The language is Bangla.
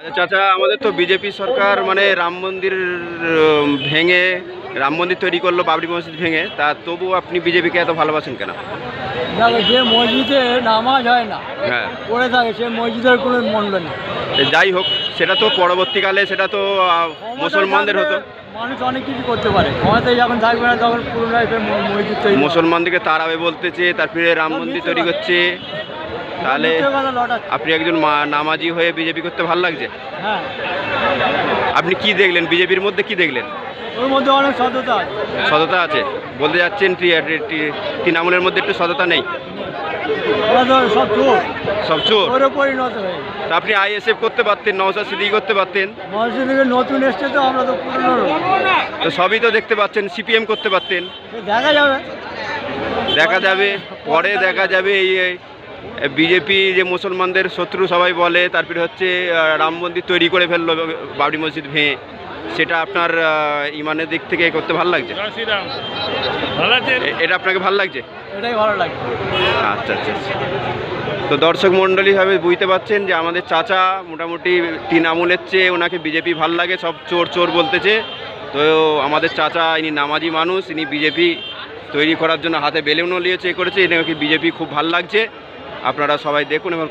আচ্ছা চাচা আমাদের তো বিজেপি সরকার মানে রাম মন্দির ভেঙে রাম মন্দির তৈরি করল বাবরি মসজিদ ভেঙে তা তবু আপনি বিজেপিকে এত ভালোবাসেন কেন? যে মসজিদে নামাজ হয় না হ্যাঁ। পড়ে থাকে সে মসজিদের কোনো মূল্য নেই। যাই হোক সেটা তো পরবর্তীকালে সেটা তো মুসলমানদের হতো। মানুষ অনেক কিছু করতে পারে। ক্ষমতায় যখন থাকবে না তখন হবে। মুসলমানদেরকে তারাবে বলতেছে তারপরে রাম মন্দির তৈরি করছে। তাহলে। আপনি একজন মা- নামাজি হয়ে বিজেপি করতে ভালো লাগছে? হ্যাঁ। আপনি কি দেখলেন? বিজেপির মধ্যে কি দেখলেন? ওর মধ্যে অনেক সততা আছে। সততা আছে? বলতে যাচ্ছেন তৃণমূলের মধ্যে একটু সততা নেই? সব চোর। সব চোর? পরিণত হয়ে। তা আপনি আইএসএফ করতে পারতেন নওসাদ সিদ্দিকি করতে পারতেন? নতুন এসছে তো আমরা তো পুরনো তো সবই তো দেখতে পাচ্ছেন সিপিএম করতে পারতেন। দেখা যাবে। দেখা যাবে পরে দেখা যাবে এই বিজেপি যে মুসলমানদের শত্রু সবাই বলে তারপরে হচ্ছে রাম মন্দির তৈরি করে ফেলল বাবরি মসজিদ ভেঙে। সেটা আপনার ইমানের দিক থেকে করতে ভালো লাগছে? ভালো এটা আপনাকে ভালো লাগছে? এটাই ভালো লাগে আচ্ছা আচ্ছা আচ্ছা। তো দর্শক মণ্ডলী ভাবে বুঝতে পারছেন যে আমাদের চাচা মোটামুটি তিন আমলের চেয়ে ওনাকে বিজেপি ভালো লাগে সব চোর চোর বলতেছে। তো আমাদের চাচা ইনি নামাজি মানুষ ইনি বিজেপি তৈরি করার জন্য হাতে বেলুনও নিয়েছে এ করেছে এনাকে বিজেপি খুব ভালো লাগছে। আপনারা সবাই দেখুন এবং